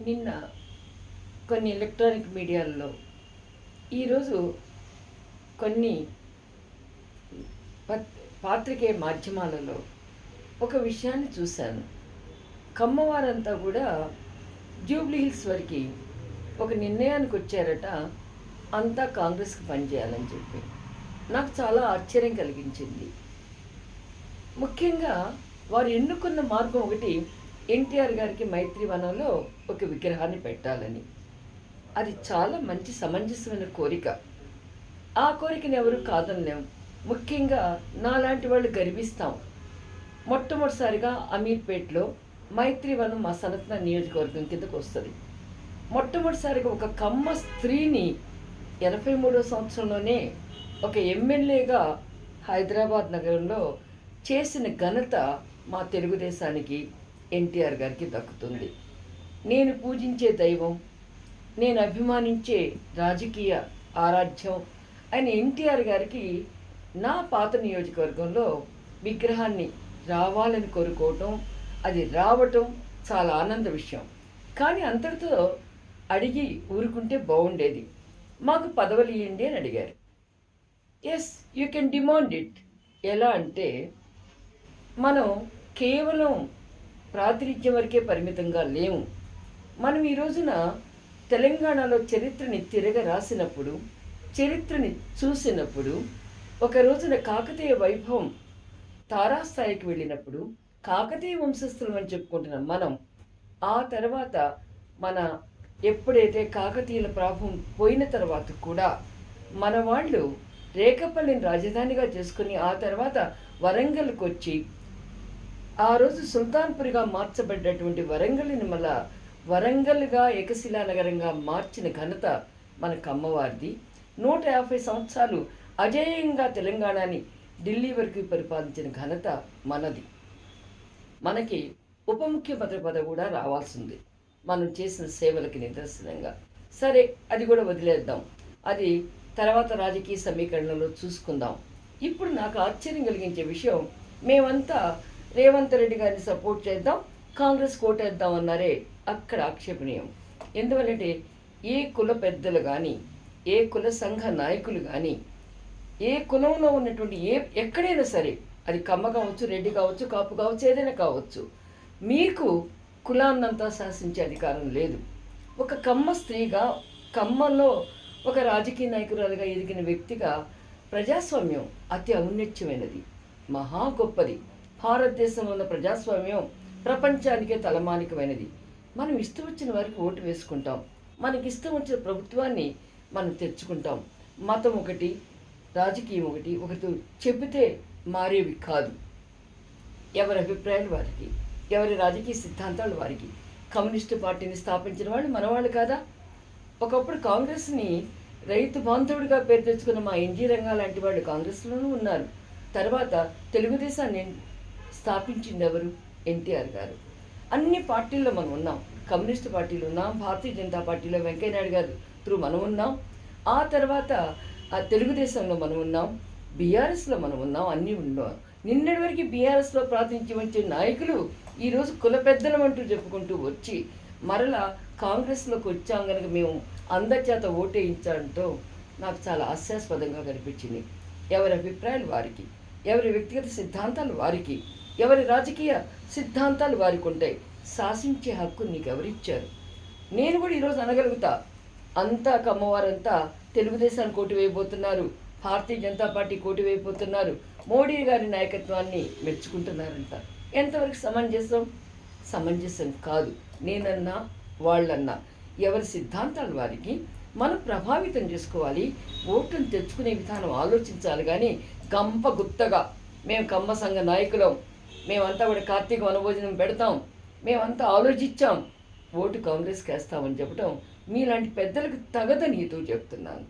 నిన్న కొన్ని ఎలక్ట్రానిక్ మీడియాల్లో ఈరోజు కొన్ని పత్ పాత్రికేయ మాధ్యమాలలో ఒక విషయాన్ని చూశాను. కమ్మవారంతా కూడా జూబ్లీ హిల్స్ వరకు ఒక నిర్ణయానికి వచ్చారట అంతా కాంగ్రెస్కి పనిచేయాలని చెప్పి. నాకు చాలా ఆశ్చర్యం కలిగించింది. ముఖ్యంగా వారు ఎన్నుకున్న మార్గం ఒకటి ఎన్టీఆర్ గారికి మైత్రివనంలో ఒక విగ్రహాన్ని పెట్టాలని. అది చాలా మంచి సమంజసమైన కోరిక. ఆ కోరికని ఎవరు కాదనలేం. ముఖ్యంగా నాలాంటి వాళ్ళు గర్విస్తాం. మొట్టమొదటిసారిగా అమీర్పేట్లో మైత్రివనం మా సనత్న నియోజకవర్గం కిందకు వస్తుంది. మొట్టమొదటిసారిగా ఒక కమ్మ స్త్రీని ఎనభై మూడో సంవత్సరంలోనే ఒక ఎమ్మెల్యేగా హైదరాబాద్ నగరంలో చేసిన ఘనత మా తెలుగుదేశానికి ఎన్టీఆర్ గారికి దక్కుతుంది. నేను పూజించే దైవం నేను అభిమానించే రాజకీయ ఆరాధ్యం అని ఎన్టీఆర్ గారికి నా పాత నియోజకవర్గంలో విగ్రహాన్ని రావాలని కోరుకోవటం అది రావటం చాలా ఆనంద విషయం. కానీ అంతటితో అడిగి ఊరుకుంటే బాగుండేది. మాకు పదవులు ఇవ్వండి అని అడిగారు. Yes you can demand it ఎలా అంటే మనం కేవలం ప్రాతినిధ్యం వరకే పరిమితంగా లేము మనం ఈ రోజున తెలంగాణలో చరిత్రని తిరగ రాసినప్పుడు చరిత్రని చూసినప్పుడు ఒక రోజున కాకతీయ వైభవం తారాస్థాయికి వెళ్ళినప్పుడు కాకతీయ వంశస్థులం అని చెప్పుకుంటున్నాం మనం. ఆ తర్వాత మన ఎప్పుడైతే కాకతీయుల ప్రాభం పోయిన తర్వాత కూడా మన వాళ్ళు రేకపల్లిని రాజధానిగా చేసుకుని ఆ తర్వాత వరంగల్కి వచ్చి ఆ రోజు సుల్తాన్పూర్గా మార్చబడ్డటువంటి వరంగల్ని మళ్ళా వరంగల్గా ఏకశిలా నగరంగా మార్చిన ఘనత మన కమ్మవారిది నూట యాభై సంవత్సరాలు అజేయంగా తెలంగాణని ఢిల్లీ వరకు పరిపాలించిన ఘనత మనది. మనకి ఉప ముఖ్యమంత్రి పదవి కూడా రావాల్సింది. మనం చేసిన సేవలకి నిదర్శనంగా. సరే అది కూడా వదిలేద్దాం. అది తర్వాత రాజకీయ సమీకరణలో చూసుకుందాం. ఇప్పుడు నాకు ఆశ్చర్యం కలిగించే విషయం మేమంతా రేవంత్ రెడ్డి గారిని సపోర్ట్ చేద్దాం. కాంగ్రెస్ కోటేద్దాం అన్నారే అక్కడ ఆక్షేపణీయం. ఎందువల్లంటే ఏ కుల పెద్దలు కానీ ఏ కుల సంఘ నాయకులు కానీ ఏ కులంలో ఉన్నటువంటి ఏ ఎక్కడైనా సరే అది కమ్మ కావచ్చు రెడ్డి కావచ్చు కాపు కావచ్చు ఏదైనా కావచ్చు మీకు కులాన్నంతా శాసించే అధికారం లేదు. ఒక కమ్మ స్త్రీగా కమ్మలో ఒక రాజకీయ నాయకురాలుగా ఎదిగిన వ్యక్తిగా ప్రజాస్వామ్యం అతి ఔన్నత్యమైనది. మహా గొప్పది. భారతదేశంలో ఉన్న ప్రజాస్వామ్యం ప్రపంచానికే తలమానికమైనది. మనం ఇష్టం వచ్చిన వారికి ఓటు వేసుకుంటాం. మనకి ఇష్టం వచ్చిన ప్రభుత్వాన్ని మనం తెచ్చుకుంటాం. మతం ఒకటి రాజకీయం ఒకటి ఒకటి చెబితే మారేవి కాదు. ఎవరి అభిప్రాయాలు వారికి ఎవరి రాజకీయ సిద్ధాంతాలు వారికి. కమ్యూనిస్టు పార్టీని స్థాపించిన వాళ్ళు మనవాళ్ళు కాదా? ఒకప్పుడు కాంగ్రెస్ని రైతు బాంధవుడిగా పేరు తెచ్చుకున్న మా ఎన్జీ రంగా లాంటి వాళ్ళు కాంగ్రెస్లోనూ ఉన్నారు. తర్వాత తెలుగుదేశాన్ని స్థాపించింది ఎవరు ఎన్టీఆర్ గారు. అన్ని పార్టీల్లో మనం ఉన్నాం. కమ్యూనిస్ట్ పార్టీలు ఉన్నాం భారతీయ జనతా పార్టీలో వెంకయ్యనాయుడు గారు త్రూ మనం ఉన్నాం. ఆ తర్వాత ఆ తెలుగుదేశంలో మనం ఉన్నాం. బీఆర్ఎస్లో మనం ఉన్నాం. అన్నీ ఉన్నాం. నిన్నటి వరకు బీఆర్ఎస్లో ప్రాతినిధ్యం వచ్చే నాయకులు ఈరోజు కుల పెద్దలం అంటూ చెప్పుకుంటూ వచ్చి మరలా కాంగ్రెస్లోకి వచ్చాం కనుక మేము అందరి చేత ఓటేయించడంతో నాకు చాలా హాస్యాస్పదంగా కనిపించింది. ఎవరి అభిప్రాయాలు వారికి? ఎవరి వ్యక్తిగత సిద్ధాంతాలు వారికి ఎవరి రాజకీయ సిద్ధాంతాలు వారికి ఉంటాయి శాసించే హక్కు నీకు ఎవరిచ్చారు నేను కూడా ఈరోజు అనగలుగుతా. అంతా కమ్మవారంతా తెలుగుదేశానికి కోటి వేయబోతున్నారు భారతీయ జనతా పార్టీ కోటి వేయబోతున్నారు మోడీ గారి నాయకత్వాన్ని మెచ్చుకుంటున్నారంట. ఎంతవరకు సమంజసం? సమంజసం కాదు. నేనన్నా వాళ్ళన్నా ఎవరి సిద్ధాంతాలు వారికి మనం ప్రభావితం చేసుకోవాలి ఓట్లను తెచ్చుకునే విధానం ఆలోచించాలి కానీ గంప గుత్తగా మేము కమ్మ సంఘ నాయకులం మేమంతా కూడా కార్తీక వనభోజనం పెడతాం మేమంతా ఆలోచించాం ఓటు కాంగ్రెస్కి వేస్తామని చెప్పడం మీలాంటి పెద్దలకు తగదని నీతో చెప్తున్నాను.